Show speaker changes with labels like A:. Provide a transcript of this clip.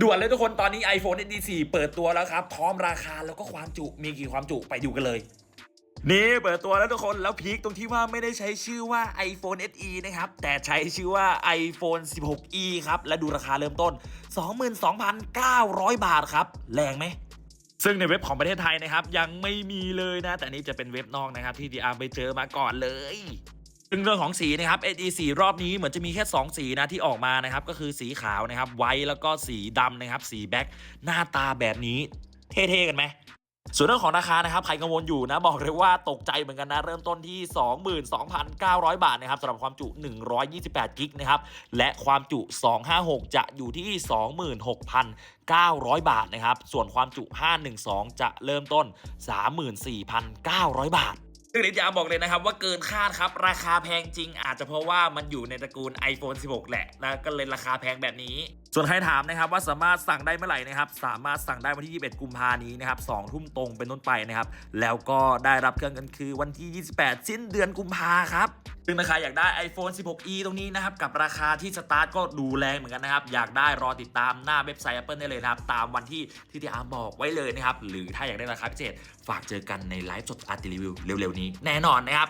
A: ด่วนเลยทุกคนตอนนี้ iPhone SE 4เปิดตัวแล้วครับพร้อมราคาแล้วก็ความจุมีกี่ความจุไปดูกันเลยนี่เปิดตัวแล้วทุกคนแล้วพีคตรงที่ว่าไม่ได้ใช้ชื่อว่า iPhone SE นะครับ แต่ใช้ชื่อว่า iPhone 16e ครับ และดูราคาเริ่มต้น 22,900 บาทครับ แรงไหมซึ่งในเว็บของประเทศไทยนะครับ ยังไม่มีเลยนะ แต่นี่จะเป็นเว็บนอกนะครับ ที่ดีอาร์ไปเจอมาก่อนเลย ซึ่งเรื่องของสีนะครับ SE 4 รอบนี้เหมือนจะมีแค่ 2 สีนะที่ออกมานะครับก็คือสีขาวนะครับไวท์แล้วก็สีดำนะครับสีแบ็คหน้าตาแบบนี้เท่ๆกันไหมส่วนเรื่องของราคานะครับใครกังวลอยู่นะบอกเลยว่าตกใจเหมือนกันนะ เริ่มต้นที่ 22,900 บาทนะครับสำหรับความจุ 128 กิกนะครับ และความจุ 256 จะอยู่ที่ 26,900 บาทนะครับ ส่วนความจุ 512 จะเริ่มต้น 34,900 บาท ซึ่งนิจยาบอกเลยนะครับว่าเกินคาดครับ ราคาแพงจริง อาจจะเพราะว่ามันอยู่ในตระกูล iPhone 16 แหละ แล้วก็เลยราคาแพงแบบนี้ ส่วนใครถามนะครับว่าสามารถสั่งได้เมื่อไหร่นะครับ สามารถสั่งได้วันที่ 21 กุมภานี้นะครับ2ทุ่มตรงเป็นต้นไปนะครับ แล้วก็ได้รับเครื่องกันคือวันที่ 28 สิ้นเดือนกุมภาครับ ซึ่งถ้าใครอยากได้ iPhone 16e ตรงนี้นะครับ กับราคาที่สตาร์ทก็ดูแรงเหมือนกันนะครับ อยากได้รอติดตามหน้าเว็บไซต์ Apple ได้เลยนะครับ ตามวันที่ที่ที่อาร์บอกไว้เลยนะครับ หรือถ้าอยากได้ราคาพิเศษ ฝากเจอกันในไลฟ์สดอาร์ติรีวิวเร็วๆนี้แน่นอนนะครับ